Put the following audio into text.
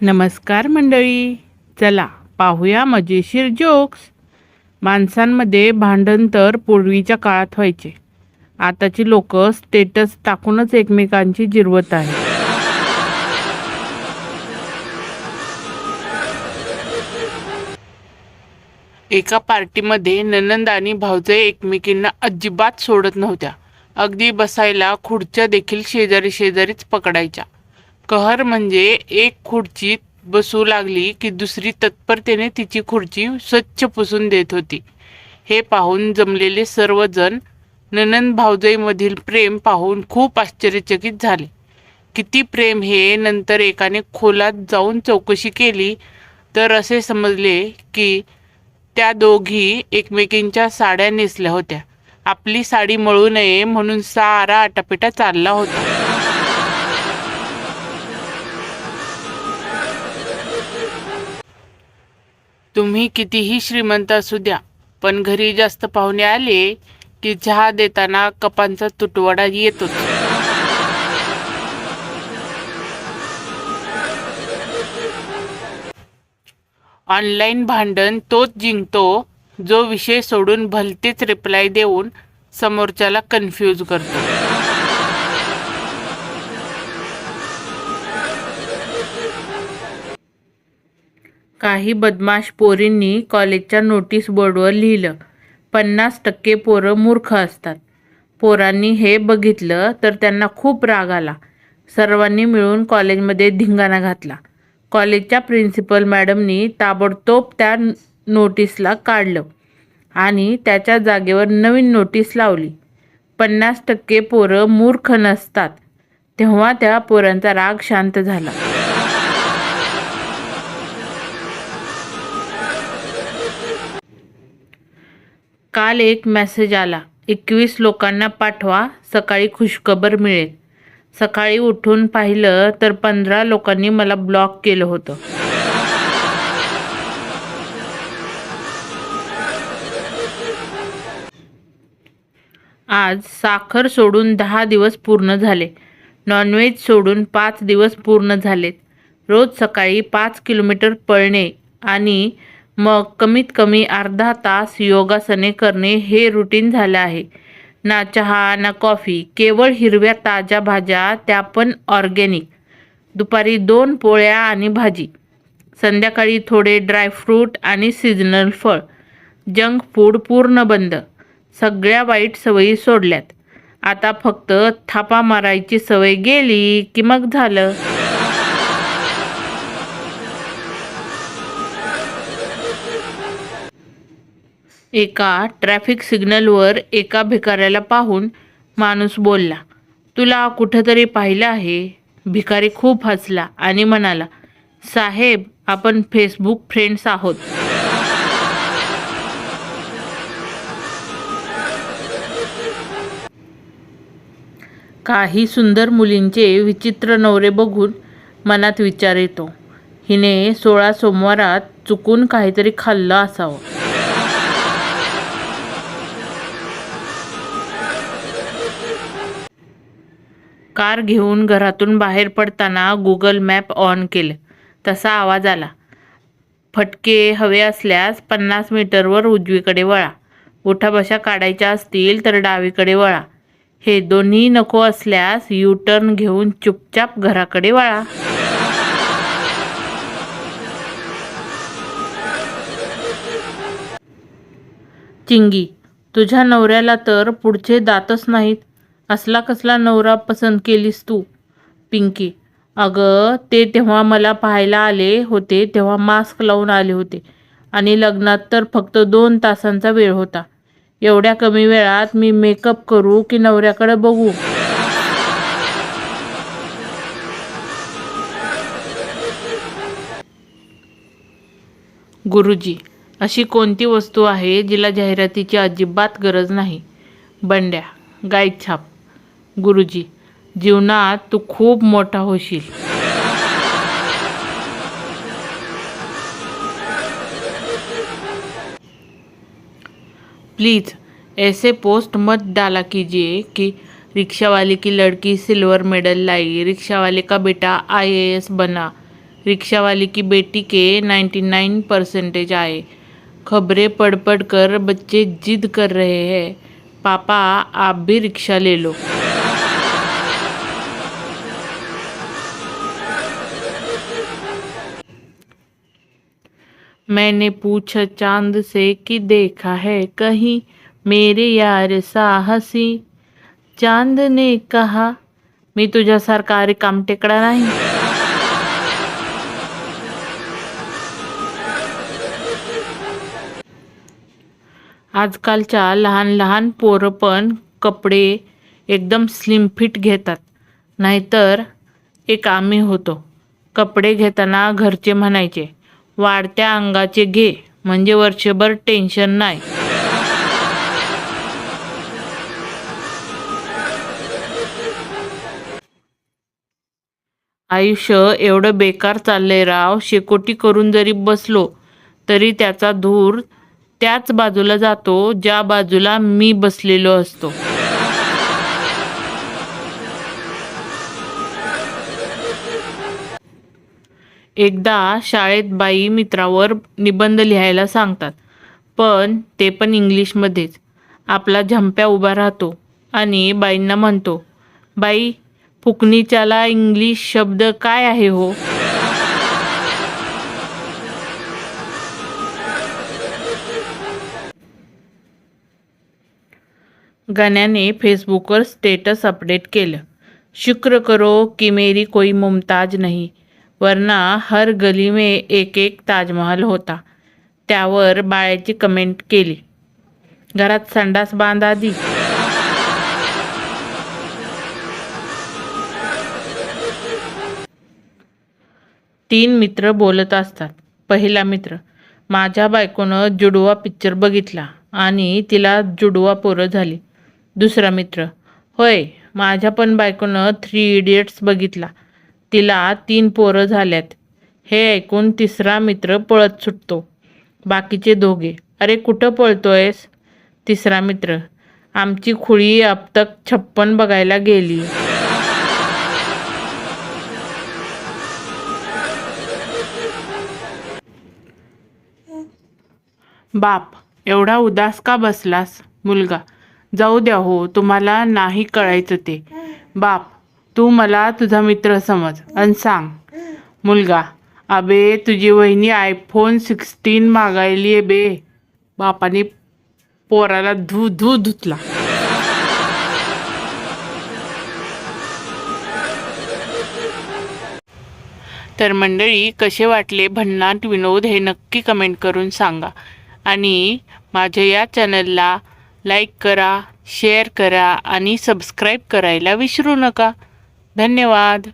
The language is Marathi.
नमस्कार मंडळी. चला पाहूया मजेशीर जोक्स. माणसांमध्ये भांडण तर पूर्वीच्या काळात व्हायचे. आताची लोक स्टेटस टाकूनच एकमेकांची जिरवत आहे एका पार्टीमध्ये ननंद आणि भाऊजे एकमेकींना अजिबात सोडत नव्हत्या. अगदी बसायला खुर्च्या देखील शेजारी शेजारीच पकडायच्या. कहर म्हणजे एक खुर्चीत बसू लागली की दुसरी तत्परतेने तिची खुर्ची स्वच्छ पुसून देत होती. हे पाहून जमलेले सर्वजण ननंद भाऊजाईमधील प्रेम पाहून खूप आश्चर्यचकित झाले. किती प्रेम हे नंतर एकाने खोलात जाऊन चौकशी केली तर असे समजले की त्या दोघी एकमेकींच्या साड्या नेसल्या होत्या. आपली साडी मळू नये म्हणून सारा आटापिटा चालला होता. तुम्ही कितीही श्रीमंत असू द्या पण घरी जास्त पाहुणे आले की चहा देताना कपांचा तुटवडा येतोच ऑनलाईन भांडण तोच जिंकतो जो विषय सोडून भलतेच रिप्लाय देऊन समोरच्याला कन्फ्यूज करतो. काही बदमाश पोरींनी कॉलेजच्या नोटीस बोर्डवर लिहिलं पन्नास टक्के पोरं मूर्ख असतात. पोरांनी हे बघितलं तर त्यांना खूप राग आला. सर्वांनी मिळून कॉलेजमध्ये धिंगाणा घातला. कॉलेजच्या प्रिन्सिपल मॅडमनी ताबडतोब त्या नोटीसला काढलं आणि त्याच्या जागेवर नवीन नोटीस लावली. पन्नास टक्के पोरं मूर्ख नसतात. तेव्हा त्या पोरांचा राग शांत झाला. काल एक मेसेज आला एकवीस लोकांना पाठवा सकाळी खुशखबर मिळेल. सकाळी उठून पाहिलं तर पंधरा लोकांनी मला ब्लॉक केलं होतं. आज साखर सोडून दहा दिवस पूर्ण झाले. नॉनव्हेज सोडून पाच दिवस पूर्ण झालेत. रोज सकाळी पाच किलोमीटर पळणे आणि मग कमीत कमी अर्धा तास योगासने करणे हे रुटीन झालं आहे. ना चहा ना कॉफी केवळ हिरव्या ताज्या भाज्या त्या पण ऑर्गॅनिक दुपारी दोन पोळ्या आणि भाजी. संध्याकाळी थोडे ड्रायफ्रूट आणि सीजनल फळ. जंक फूड पूर्ण बंद. सगळ्या वाईट सवयी सोडल्यात. आता फक्त थापा मारायची सवय गेली की मग झालं? एका ट्रॅफिक सिग्नलवर एका भिकाऱ्याला पाहून माणूस बोलला तुला कुठंतरी पाहिलं आहे? भिकारी खूप हसला आणि म्हणाला साहेब आपण फेसबुक फ्रेंड्स आहोत. काही सुंदर मुलींचे विचित्र नवरे बघून मनात विचार येतो. हिने सोळा सोमवारात चुकून काहीतरी खाल्लं असावं. कार घेऊन घरातून बाहेर पडताना गुगल मॅप ऑन केलं. तसा आवाज आला. फटके हवे असल्यास पन्नास मीटरवर उजवीकडे वळा. उठाबशा काढायच्या असतील तर डावीकडे वळा. हे दोन्ही नको असल्यास यू टर्न घेऊन चुपचाप घराकडे वळा. चिंगी तुझ्या नवऱ्याला तर पुढचे दातच नाहीत. असला कसला नवरा पसंत केलीस तू? पिंकी. अगं ते तेव्हा मला पाहायला आले होते तेव्हा मास्क लावून आले होते. आणि लग्नात तर फक्त दोन तासांचा वेळ होता. एवढ्या कमी वेळात मी मेकअप करू की नवऱ्याकडे बघू? गुरुजी अशी कोणती वस्तू आहे जिला जाहिरातीची अजिबात गरज नाही? बंड्या गायछाप छाप. गुरुजी, जीवनात तू खूप मोठा होशील. प्लीज़, ऐसे पोस्ट मत डाला कीजिए कि रिक्शा वाले की लड़की सिल्वर मेडल लाई रिक्शा वाले का बेटा आईएएस बना रिक्शा वाले की बेटी के 99 परसेंटेज आए. खबरें पढ़ पढ़ कर बच्चे जिद कर रहे हैं. पापा, आप भी रिक्शा ले लो. मैंने पूछा चांद से कि देखा है? कहीं मेरे यार साहसी। चांद ने कहा मी तुझ्या काम टेकडा नाही. आजकालच्या लहान लहान पोरं पण कपडे एकदम स्लिम फिट घेतात. नाहीतर एक आम्ही होतो. कपडे घेताना घरचे म्हणायचे वाढत्या अंगाचे घे म्हणजे वर्षभर टेन्शन नाही. आयुष्य एवढं बेकार चाललंय राव. शेकोटी करून जरी बसलो तरी त्याचा धूर त्याच बाजूला जातो ज्या बाजूला मी बसलेलो असतो. एकदा शाळेत बाई मित्रावर निबंध लिहायला सांगतात. पण ते पण इंग्लिशमध्येच. आपला झंप्या उभा राहतो आणि बाईंना म्हणतो बाई फुकणीच्याला इंग्लिश शब्द काय आहे हो? गाण्याने फेसबुकवर स्टेटस अपडेट केलं. शुक्र करो की मेरी कोई मुमताज नाही. वरना हर गली में एक एक ताजमहल होता. त्यावर बाळ्याची कमेंट केली. घरात संडास बांध आधी. तीन मित्र बोलत असतात. पहिला मित्र माझ्या बायकोनं जुडवा पिक्चर बघितला आणि तिला जुडवा पोरं झाली. दुसरा मित्र होय माझ्या पण बायकोनं थ्री इडियट्स बघितला. तिला तीन पोरं झाल्यात. हे ऐकून तिसरा मित्र पळत सुटतो. बाकीचे दोघे अरे कुठं पळतोयस? तिसरा मित्र आमची खुळी अब तक छप्पन बघायला गेली. बाप एवढा उदास का बसलास मुलगा? जाऊ द्या हो तुम्हाला नाही कळायचं ते. बाप तू मला तुझा मित्र समज. आणि सांग मुलगा अबे तुझी वहिनी आयफोन सिक्स्टीन मागायली आहे बे. बापाने पोराला धू धू धुतला. तर मंडळी कसे वाटले भन्नाट विनोद हे नक्की कमेंट करून सांगा. आणि माझ्या या चॅनलला लाईक करा शेअर करा आणि सबस्क्राईब करायला विसरू नका. धन्यवाद.